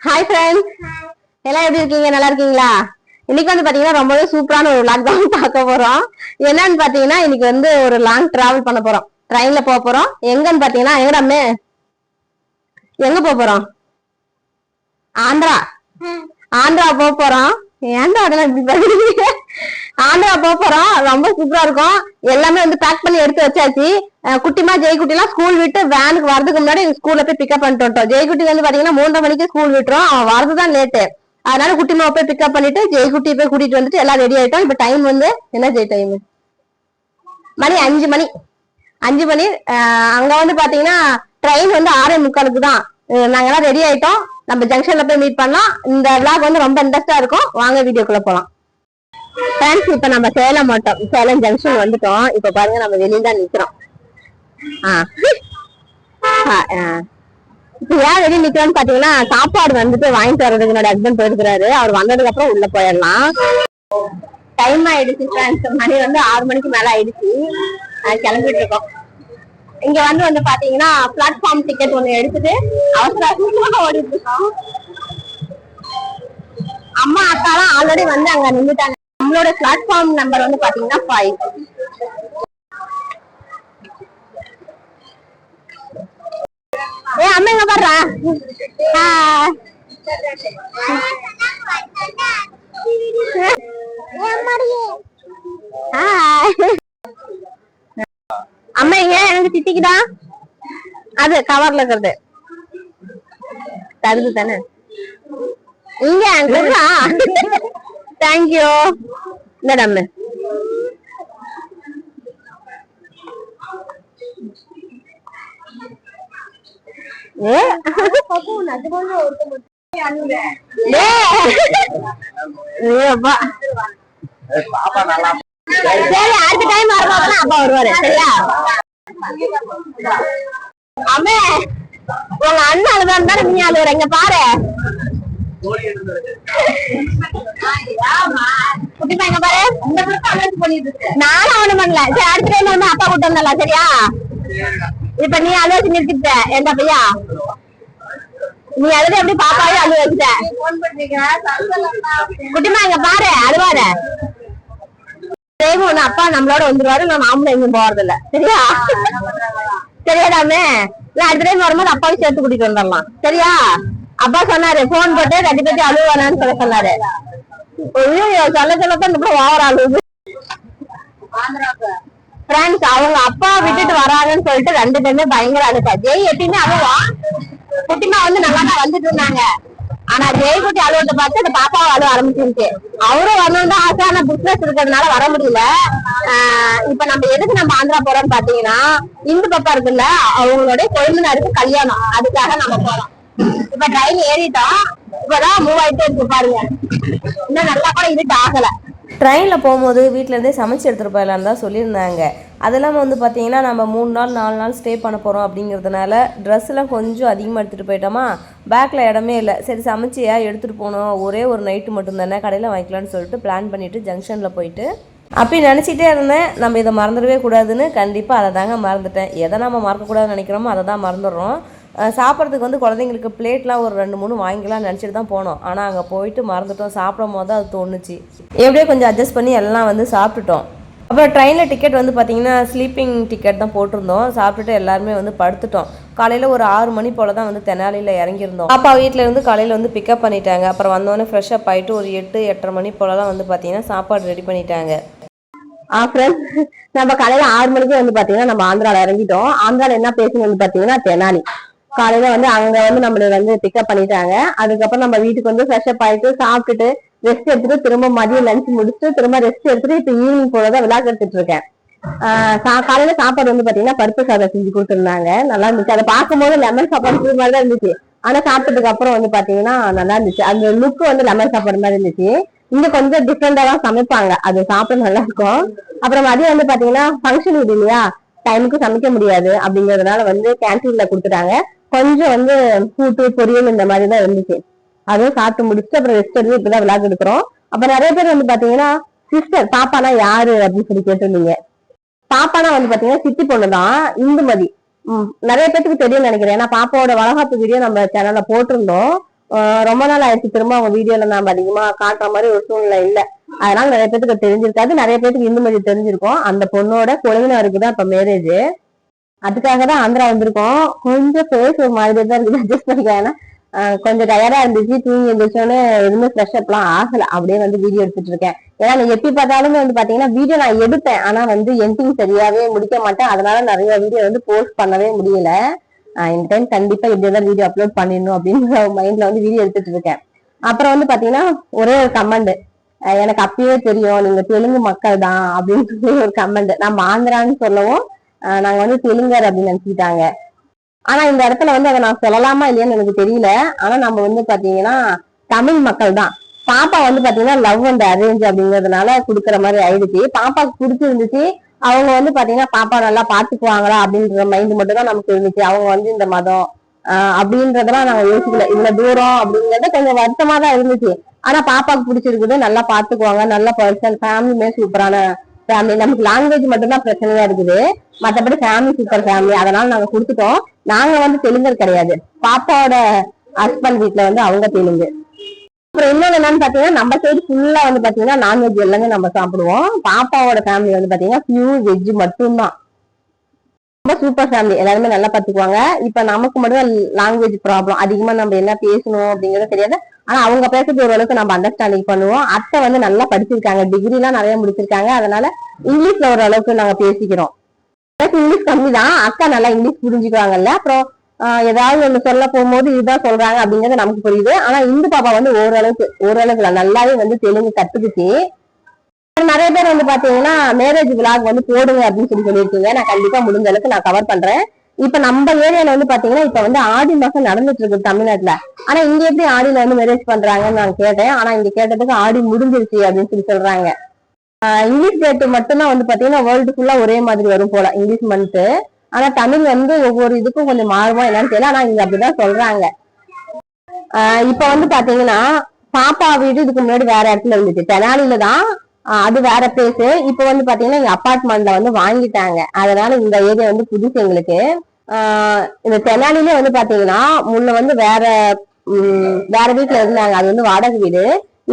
Hi friends எல்லாம் எப்படி இருக்கீங்க? நல்லா இருக்கீங்களா? இன்னைக்கு வந்து பாத்தீங்கன்னா ரொம்பவே சூப்பரான ஒரு லாக் டவுன் பார்க்க போறோம். என்னன்னு பாத்தீங்கன்னா இன்னைக்கு வந்து ஒரு லாங் டிராவல் பண்ண போறோம். ட்ரெயின்ல போக போறோம். எங்கன்னு பாத்தீங்கன்னா எங்கடா எங்கடாமே எங்க போக போறோம்? ஆந்திரா. ஆந்திரா போக போறோம். ஏன்டா அதெல்லாம் இப்படி பாக்குறீங்க ஆந்திரா போக போறோம். ரொம்ப சூப்பரா இருக்கும். எல்லாமே வந்து பேக் பண்ணி எடுத்து வச்சாச்சு. குட்டிமா ஜெய்குட்டி எல்லாம் ஸ்கூல் விட்டு வேனுக்கு வரதுக்கு முன்னாடி ஸ்கூல்ல போய் பிக்கப் பண்ணிட்டு வந்துட்டோம். ஜெய்குட்டி வந்து பாத்தீங்கன்னா மூன்றரை மணிக்கு ஸ்கூல் விட்டுரும். அவன் வரதுதான் லேட்டு அதனால குட்டிமா போய் பிக்கப் பண்ணிட்டு ஜெய்குட்டி போய் கூட்டிட்டு வந்துட்டு எல்லாம் ரெடி ஆயிட்டோம். இப்ப டைம் வந்து என்ன ஜெய் டைம் மணி அஞ்சு மணி. அஞ்சு மணி. அங்க வந்து பாத்தீங்கன்னா ட்ரெயின் வந்து ஆறே முக்காலுக்கு தான். அஹ் நாங்கெல்லாம் ரெடி ஆயிட்டோம். நம்ம ஜங்ஷன்ல போய் மீட் பண்ணலாம். இந்த விளாக் வந்து ரொம்ப இன்ட்ரெஸ்டா இருக்கும். வாங்க வீடியோக்குள்ள போலாம். ஃப்ரெண்ட்ஸ் இப்ப நம்ம சேலம் மாட்டோம். சேலம் ஜங்ஷன் வந்துட்டோம். இப்ப பாருங்க நம்ம வெளியில தான் நிக்கிறோம். ஆ. ஆ, இப்ப ஏன் வெளியே நிக்கிறோம்னு பாத்தீங்கன்னா சாப்பாடு வந்துட்டு வாங்கிட்டு வர்றதுக்கு என்னோட ஹஸ்பண்ட் போயிருக்கிறாரு. அவர் வந்ததுக்கு அப்புறம் உள்ள போயிடலாம். டைம் ஆயிடுச்சு ஃப்ரெண்ட்ஸ் மணி வந்து ஆறு மணிக்கு மேல ஆயிடுச்சு. கிளம்பிட்டு இருக்கோம். இங்க வந்து வந்து பாத்தீங்கன்னா பிளாட்ஃபார்ம் டிக்கெட் ஒண்ணு எடுத்துட்டு அவசர அவசரமா ஓடிட்டு இருக்கோம். அம்மா அக்காலாம் ஆல்ரெடி வந்து அங்க நின்னுட்டாங்க. நம்மளோட பிளாட்ஃபார்ம் நம்பர் வந்து பாத்தீங்கன்னா ஃபைவ் ஏ அம்மா எங்க பாடுறா அம்மா எங்க எனக்கு திட்டிக்குதா அது கவர்ல இருக்கிறது. தருது தானே. இங்க அங்க தேங்க்யூ இந்த நம்ம ஏ ஏ அப்பா சரி அடுத்த டைம் வரும்போது அப்பா வருவாரு சரியா அம்மே உங்க அண்ணன் அழுதான் தானே நீ அழுவுற இங்க பாரு நானும் ஒண்ணும் பண்ணல. சரி அடுத்த டைம் வந்து அப்பா கூட்டு சரியா? இப்ப நீ அழுவச்சு நிறுத்திட்ட. எந்த பையா? நீ அழுது எப்படி பாப்பாவே அழுவ வச்சுட்ட? குட்டிமா இங்க பாரு அழுவாத. ஒண்ணு அப்பா நம்மளோட வந்துருவாரு நான் நாமளும் எங்கேயும் போறது இல்ல சரியா சரியாடாமே இல்ல அடுத்த டைம் வரும்போது அப்பாவும் சேர்த்து கூட்டிட்டு வந்துடலாம் சரியா? அப்பா சொன்னாரு போன் போட்டு கட்டி கட்டி அழுவானான்னு சொல்ல சொன்னாரு. ஐயோ சொல்ல சொல்லத்தான் இந்த ஓவர் அழுகுது ஃப்ரெண்ட்ஸ் அவங்க அப்பா விட்டுட்டு வராங்கன்னு சொல்லிட்டு ரெண்டு பேருமே பயங்கர அழுப்பா ஜெய் எப்பயுமே அழுவா. குட்டிமா வந்து நல்லா தான் வந்துட்டு இருந்தாங்க. ஆனா ஜெய் குட்டி அழுவத்தை பார்த்து அந்த பாப்பாவை அழுவ ஆரம்பிச்சிருச்சு. அவரும் வரணும் தான் ஆசை ஆனா பிசினஸ் இருக்கிறதுனால வர முடியல. ஆஹ் இப்ப நம்ம எதுக்கு நம்ம ஆந்திரா போறோம்னு பாத்தீங்கன்னா இந்து பாப்பா இருக்குல்ல அவங்களுடைய கொழுந்தனாருக்கு கல்யாணம். அதுக்காக நம்ம போறோம். இப்ப ட்ரெயின் ஏறிட்டோம் இப்பதான் மூவ் ஆயிட்டே இருக்கு பாருங்க. இன்னும் நல்லா கூட இருட்டு ஆகல. ட்ரெயினில் போகும்போது வீட்டிலேருந்தே சமைச்சு எடுத்துகிட்டு போயிடலான்னு தான் சொல்லியிருந்தாங்க. அது இல்லாமல் வந்து பார்த்தீங்கன்னா நம்ம மூணு நாள் நாலு நாள் ஸ்டே பண்ண போகிறோம் அப்படிங்கிறதுனால ட்ரெஸ்லாம் கொஞ்சம் அதிகமாக எடுத்துகிட்டு போயிட்டோமா? பேக்கில் இடமே இல்லை. சரி சமைச்சியா? எடுத்துகிட்டு போகணும் ஒரே ஒரு நைட்டு மட்டும்தானே கடையில் வாங்கிக்கலாம்னு சொல்லிட்டு பிளான் பண்ணிவிட்டு ஜங்ஷனில் போயிட்டு அப்படி நினச்சிட்டே இருந்தேன். நம்ம இதை மறந்துடவே கூடாதுன்னு. கண்டிப்பாக அதை தாங்க மறந்துட்டேன். எதை நம்ம மறக்கக்கூடாதுன்னு நினைக்கிறோமோ அதை தான் மறந்துடுறோம். சாப்பிட்றதுக்கு வந்து குழந்தைங்களுக்கு பிளேட்லாம் ஒரு ரெண்டு மூணு வாங்கிக்கலாம் நினச்சிட்டு தான் போனோம். ஆனால் அங்கே போயிட்டு மறந்துட்டோம். சாப்பிடும் போது அது தோணுச்சு. எப்படியோ கொஞ்சம் அட்ஜஸ்ட் பண்ணி எல்லாம் வந்து சாப்பிட்டுட்டோம். அப்புறம் ட்ரெயினில் டிக்கெட் வந்து பார்த்தீங்கன்னா ஸ்லீப்பிங் டிக்கெட் தான் போட்டிருந்தோம். சாப்பிட்டுட்டு எல்லாருமே வந்து படுத்துட்டோம். காலையில் ஒரு ஆறு மணி போல் தான் வந்து தெனாலியில் இறங்கியிருந்தோம். பாப்பா வீட்டில் இருந்து காலையில் வந்து பிக்கப் பண்ணிட்டாங்க. அப்புறம் வந்தோடனே ஃப்ரெஷ்ஷப் ஆகிட்டு ஒரு எட்டு எட்டரை மணி போலலாம் வந்து பார்த்தீங்கன்னா சாப்பாடு ரெடி பண்ணிட்டாங்க. ஆ ஃப்ரெண்ட்ஸ் நம்ம காலையில ஆறு மணிக்கு வந்து பாத்தீங்கன்னா நம்ம ஆந்திரால இறங்கிட்டோம். ஆந்திராவில் என்ன பேசுன்னு வந்து பார்த்தீங்கன்னா தெனாலி. காலையில வந்து அங்க வந்து நம்மள வந்து பிக்கப் பண்ணிட்டாங்க. அதுக்கப்புறம் நம்ம வீட்டுக்கு வந்து ஃப்ரெஷ் அப் ஆயிட்டு சாப்பிட்டுட்டு ரெஸ்ட் எடுத்துட்டு திரும்ப மதியம் லஞ்ச் முடிச்சுட்டு திரும்ப ரெஸ்ட் எடுத்துட்டு இப்ப ஈவினிங் போலதான் விளையாட்டு எடுத்துட்டு இருக்கேன். ஆஹ் சா- காலையில சாப்பாடு வந்து பாத்தீங்கன்னா பருப்பு சாதம் செஞ்சு கொடுத்துருந்தாங்க. நல்லா இருந்துச்சு. அதை பார்க்கும்போது லெமன் சாப்பாடு மாதிரி தான் இருந்துச்சு. ஆனா சாப்பிட்டதுக்கு அப்புறம் வந்து பாத்தீங்கன்னா நல்லா இருந்துச்சு. அந்த லுக் வந்து லெமன் சாப்பாடு மாதிரி இருந்துச்சு. இங்க கொஞ்சம் டிஃப்ரெண்டா தான் சமைப்பாங்க. அது சாப்பிட நல்லா இருக்கும். அப்புறம் மதியம் வந்து பாத்தீங்கன்னா ஃபங்க்ஷன் வீடு இல்லையா? டைமுக்கு சமைக்க முடியாது அப்படிங்கறதுனால வந்து கேன்டீன்ல கொடுத்துட்டாங்க. கொஞ்சம் வந்து கூட்டு பொரியல் இந்த மாதிரி தான் இருந்துச்சு. அதுவும் சாப்பிட்டு முடிச்சுட்டு அப்புறம் ரெஸ்ட் எடுத்து இப்பதான் விளாக் எடுக்கிறோம். அப்புறம் நிறைய பேர் வந்து பாத்தீங்கன்னா சிஸ்டர் பாப்பானா யாரு அப்படின்னு சொல்லி கேட்டிருந்தீங்க. பாப்பானா வந்து பாத்தீங்கன்னா சித்தி பொண்ணுதான் இந்துமதி. ம், நிறைய பேத்துக்கு தெரியும்னு நினைக்கிறேன். ஏன்னா பாப்பாவோட வளகாப்பு வீடியோ நம்ம சேனல்ல போட்டிருந்தோம். ரொம்ப நாள் ஆயிடுச்சு. திரும்ப அவங்க வீடியோல நாம அதிகமா காட்டுற மாதிரி ஒரு சூழ்நிலை இல்ல. அதனால நிறைய பேத்துக்கு தெரிஞ்சிருக்காது நிறைய பேத்துக்கு இந்துமதி தெரிஞ்சிருக்கும். அந்த பொண்ணோட குழந்தைனருக்கு தான் இப்ப மேரேஜ் அதுக்காக தான் ஆந்திரா வந்திருக்கோம். கொஞ்சம் ஃபேஸ் ஒரு மாதிரி தான் இருக்குது அட்ஜஸ்ட் பண்ணிக்கலாம் ஏன்னா கொஞ்சம் டயர்டா இருந்துச்சு தூங்கி எழுந்திரிச்சோன்னு எதுவுமே ஃப்ரெஷ் அப்லாம் ஆகல. அப்படியே வந்து வீடியோ எடுத்துட்டு இருக்கேன். ஏன்னா நான் எப்படி பார்த்தாலுமே வந்து பாத்தீங்கன்னா வீடியோ நான் எடுப்பேன். ஆனா வந்து எண்டிங் சரியாவே முடிக்க மாட்டேன். அதனால நிறைய வீடியோ வந்து போஸ்ட் பண்ணவே முடியல. இந்த டைம் கண்டிப்பா இப்படிதான் வீடியோ அப்லோட் பண்ணிடணும் அப்படின்னு மைண்ட்ல வந்து வீடியோ எடுத்துட்டு இருக்கேன். அப்புறம் வந்து பாத்தீங்கன்னா ஒரே ஒரு கமெண்ட் எனக்கு அப்பயே தெரியும் நீங்க தெலுங்கு மக்கள் தான் அப்படின்னு சொல்லி ஒரு கமெண்ட் நம்ம ஆந்திரான்னு சொல்லவும் நாங்க வந்து தெலுங்கர் அப்படின்னு நினைச்சுக்கிட்டாங்க. ஆனா இந்த இடத்துல வந்து அதை நான் சொல்லலாமா இல்லையான்னு எனக்கு தெரியல. ஆனா நம்ம வந்து பாத்தீங்கன்னா தமிழ் மக்கள் தான். பாப்பா வந்து பாத்தீங்கன்னா லவ் அண்ட் அரேஞ்ச் அப்படிங்கறதுனால குடுக்கற மாதிரி ஆயிடுச்சு. பாப்பாவுக்கு பிடிச்சிருந்துச்சு. அவங்க வந்து பாத்தீங்கன்னா பாப்பா நல்லா பாத்துக்குவாங்களா அப்படின்ற மைண்ட் மட்டும் தான் நமக்கு இருந்துச்சு. அவங்க வந்து இந்த மதம் ஆஹ் அப்படின்றதெல்லாம் நாங்க யோசிக்கல. இவ்வளவு தூரம் அப்படிங்கறத கொஞ்சம் வருத்தமா தான் இருந்துச்சு. ஆனா பாப்பாக்கு பிடிச்சிருக்குது. நல்லா பாத்துக்குவாங்க. நல்ல பர்சன் ஃபேமிலியுமே சூப்பரான ஃபேமிலி நமக்கு லாங்குவேஜ் மட்டும் தான் பிரச்சனையா இருக்குது. மத்தபடி ஃபேமிலி சூப்பர் ஃபேமிலி அதனால நாங்க கொடுத்துட்டோம். நாங்க வந்து தெலுங்கர் கிடையாது. பாப்பாவோட ஹஸ்பண்ட் வீட்ல வந்து அவங்க தெலுங்கு. அப்புறம் இன்னொன்னு என்னன்னு பாத்தீங்கன்னா நம்ம சைடு ஃபுல்லா வந்து பாத்தீங்கன்னா நான்வெஜ் எல்லாமே நம்ம சாப்பிடுவோம். பாப்பாவோட ஃபேமிலி வந்து பாத்தீங்கன்னா பியூர் வெஜ் மட்டும்தான். ரொம்ப சூப்பர் ஃபேமிலி எல்லாருமே நல்லா பாத்துக்குவாங்க. இப்ப நமக்கு மட்டும் லாங்குவேஜ் ப்ராப்ளம் அதிகமா நம்ம என்ன பேசணும் அப்படிங்கறது தெரியாது. ஆனா அவங்க பேசுறது ஓரளவுக்கு நம்ம அண்டர்ஸ்டாண்டிங் பண்ணுவோம். அத்தை வந்து நல்லா படிச்சிருக்காங்க. டிகிரி எல்லாம் நிறைய முடிச்சிருக்காங்க. அதனால இங்கிலீஷ்ல ஓரளவுக்கு நாங்க பேசிக்கிறோம். இங்கிலீஷ் கம்மி தான். அக்கா நல்லா இங்கிலீஷ் புரிஞ்சுக்குவாங்கல்ல. அப்புறம் ஏதாவது ஒண்ணு சொல்ல போகும்போது இதுதான் சொல்றாங்க அப்படிங்கறது நமக்கு புரியுது. ஆனா இந்து பாப்பா வந்து ஓரளவுக்கு ஓரளவுக்கு நல்லாவே வந்து தெலுங்கு கத்துக்கிச்சு நிறைய பேர் வந்து பாத்தீங்கன்னா மேரேஜ் விழாக் வந்து போடுங்க அப்படின்னு சொல்லி சொல்லியிருக்கீங்க. நான் கண்டிப்பா முடிஞ்ச அளவுக்கு நான் கவர் பண்றேன். இப்ப நம்ம ஏரியால வந்து பாத்தீங்கன்னா இப்ப வந்து ஆடி மாசம் நடந்துட்டு இருக்கு தமிழ்நாட்டுல. ஆனா இங்க எப்படி ஆடியில வந்து மேரேஜ் பண்றாங்கன்னு நான் கேட்டேன். ஆனா இங்க கேட்டதுக்கு ஆடி முடிஞ்சிருச்சு அப்படின்னு சொல்லி சொல்றாங்க. இங்கிலீஷ் டேட் மட்டும்தான் வந்து பாத்தீங்கன்னா வேர்ல்டு ஃபுல்லா ஒரே மாதிரி வரும் போல இங்கிலீஷ் மந்த் ஆனா தமிழ் வந்து ஒவ்வொரு இதுக்கும் கொஞ்சம் மாறுமா என்னன்னு தெரியல. ஆனா இங்க அப்படிதான் சொல்றாங்க. இப்ப வந்து பாத்தீங்கன்னா பாப்பா வீடு இதுக்கு முன்னாடி வேற இடத்துல இருந்துச்சு. தெனாலில தான் அது வேற பிளேஸ் இப்ப வந்து பாத்தீங்கன்னா இங்க அபார்ட்மெண்ட்ல வந்து வாங்கிட்டாங்க. அதனால இந்த ஏரியா வந்து புதுசு எங்களுக்கு. இந்த தெனாலிலே வந்து பாத்தீங்கன்னா முன்ன வந்து வேற வேற வீட்டுல இருந்தாங்க. அது வந்து வாடகை வீடு.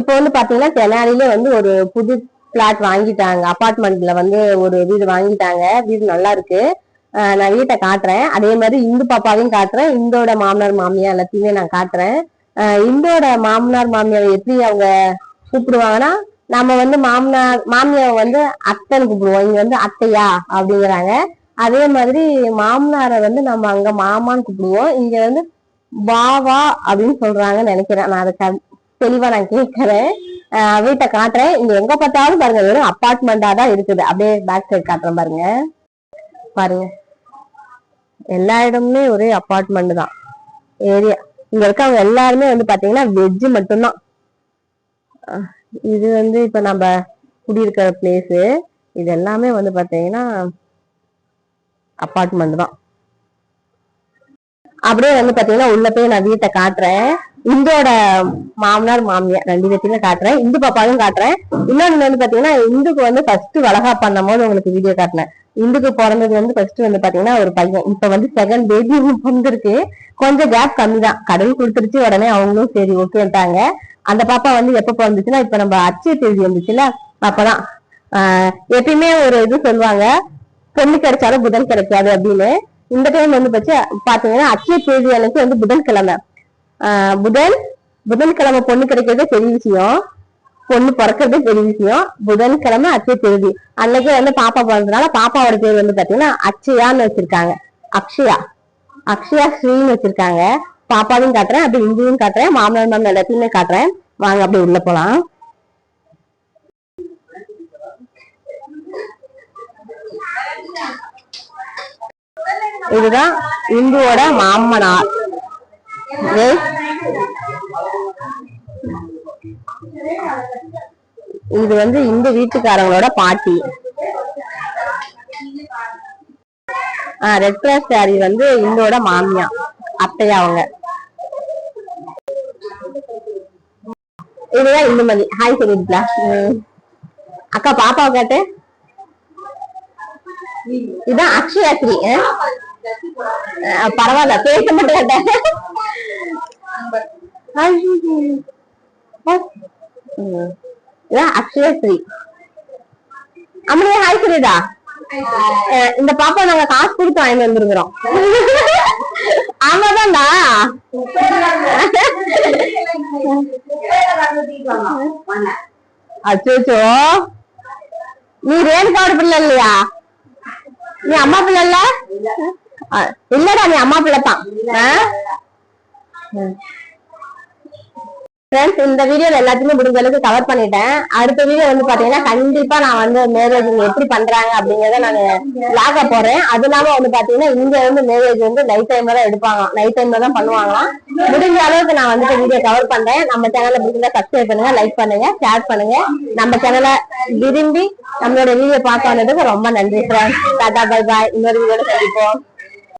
இப்ப வந்து பாத்தீங்கன்னா தெனாலிலே வந்து ஒரு புது பிளாட் வாங்கிட்டாங்க. அப்பார்ட்மெண்ட்ல வந்து ஒரு வீடு வாங்கிட்டாங்க. வீடு நல்லா இருக்கு. நான் வீட்டை காட்டுறேன். அதே மாதிரி இந்து பாப்பாவையும் காட்டுறேன். இந்தோட மாமனார் மாமியார் எல்லாத்தையுமே நான் காட்டுறேன். இந்தோட மாமனார் மாமியார் எப்படி அவங்க கூப்பிடுவாங்கன்னா நம்ம வந்து மாமனார் மாமியார் வந்து அத்தைன்னு கூப்பிடுவோம். இங்க வந்து அத்தையா? அப்படிங்கிறாங்க. அதே மாதிரி மாமனாரை வந்து நம்ம அங்க மாமான்னு கூப்பிடுவோம். இங்க வந்து பாவா அப்படின்னு சொல்றாங்கன்னு நினைக்கிறேன். நான் அதை க- தெளிவா நான் கேட்கறேன். வீட்டை காட்டுறேன். இங்க எங்க பார்த்தாலும் பாருங்க வெறும் அப்பார்ட்மெண்டா தான் இருக்குது. அப்படியே பேக் சைட் காட்டுறேன் பாருங்க. பாருங்க. எல்லா இடமுமே ஒரே அப்பார்ட்மெண்ட் தான். ஏரியா இங்க இருக்கவங்க எல்லாருமே வந்து பாத்தீங்கன்னா வெஜ் மட்டும்தான். இது வந்து இப்ப நம்ம குடியிருக்கிற பிளேஸ் இது எல்லாமே வந்து பாத்தீங்கன்னா அப்பார்ட்மெண்ட் தான். அப்படியே வந்து பாத்தீங்கன்னா உள்ள போய் நான் வீட்டை காட்டுறேன். இந்தோட மாமனார் மாமியார் ரெண்டு பேர்த்தையுமே காட்டுறேன். இந்து பாப்பாவும் காட்டுறேன். இன்னொன்னு வந்து பாத்தீங்கன்னா இந்துக்கு வந்து ஃபர்ஸ்ட் வளகா பண்ணும் போது உங்களுக்கு வீடியோ காட்டினேன். இந்துக்கு பிறந்தது வந்து ஃபர்ஸ்ட் வந்து பாத்தீங்கன்னா ஒரு பையன். இப்ப வந்து செகண்ட் பேபி வந்திருக்கு கொஞ்சம் கேப் கம்மி தான் கடவுள் கொடுத்துருச்சு உடனே அவங்களும் சரி ஓகேட்டாங்க அந்த பாப்பா வந்து எப்ப பிறந்துச்சுன்னா இப்ப நம்ம அச்சய தேதி வந்துச்சுல அப்பதான். ஆஹ் எப்பயுமே ஒரு இது சொல்லுவாங்க பொண்ணு கிடைச்சாலும் புதன் கிடைக்காது அப்படின்னு. இந்த டைம் வந்து பச்சு பாத்தீங்கன்னா அச்சய தேதி அன்னைக்கு வந்து புதன்கிழமை. ஆஹ் புதன் புதன்கிழமை பொண்ணு கிடைக்கிறதே பெரிய விஷயம். பொண்ணு பிறக்கிறதே பெரிய விஷயம். புதன்கிழமை அச்சய தேதி. அன்னைக்கு வந்து பாப்பா பிறந்ததுனால பாப்பாவோட பேர் வந்து பாத்தீங்கன்னா அச்சயான்னு வச்சிருக்காங்க. அக்ஷயா. அக்ஷயா ஸ்ரீன்னு வச்சிருக்காங்க. பாப்பாவையும் காட்டுறேன் அப்படி இந்தியும் காட்டுறேன் மாமனார் மாமன் எல்லாத்தையுமே காட்டுறேன். வாங்க அப்படியே உள்ள போலாம். இதுதான் இந்துவோட மாமனார். இது? வந்து இந்த வீட்டுக்காரங்களோட பாட்டி. ரெட் கலர் சாரி வந்து இந்தோட மாமியா அத்தையா அவங்க. இதுதான் இந்துமதி ஹாய் சொல்லிருக்கா அக்கா பாப்பாவை காட்டு. இதான் அக்ஷயா ஸ்ரீ பரவாயில்ல. பேச மட்டும் கேட்டேன் அக்ஷயா இதான் அம்மனியா ஹாய் சொல்லிடா இந்த பாப்பா நாங்க காசு கொடுத்து வாங்கி வந்திருக்கிறோம். ஆமாதான்டா அச்சோச்சோ. நீ ரேணுகாவோட பிள்ளை இல்லையா? நீ அம்மா பிள்ளை இல்ல? அஹ் இல்லடா நீ அம்மா பிள்ளை தான் ஃப்ரெண்ட்ஸ் இந்த வீடியோல எல்லாத்தையுமே முடிஞ்ச அளவுக்கு கவர் பண்ணிட்டேன். அடுத்த வீடியோ வந்து பாத்தீங்கன்னா கண்டிப்பா நான் வந்து மேரேஜ் எப்படி பண்றாங்க அப்படிங்கறத நான் லாக போறேன். அது இல்லாம வந்து பாத்தீங்கன்னா இங்க வந்து மேரேஜ் வந்து நைட் டைம்ல தான் எடுப்பாங்க நைட் டைம்ல தான் பண்ணுவாங்களாம். முடிஞ்ச அளவுக்கு நான் வந்துட்டு வீடியோ கவர் பண்றேன். நம்ம சேனல்ல பிடிச்சிருந்தா சப்ஸ்கிரைப் பண்ணுங்க லைக் பண்ணுங்க ஷேர் பண்ணுங்க. நம்ம சேனலை விரும்பி நம்மளோட வீடியோ பார்க்க வந்ததுக்கு ரொம்ப நன்றி ஃப்ரெண்ட்ஸ் டாடா பை பாய் இன்னொரு வீடியோட சந்திப்போம்.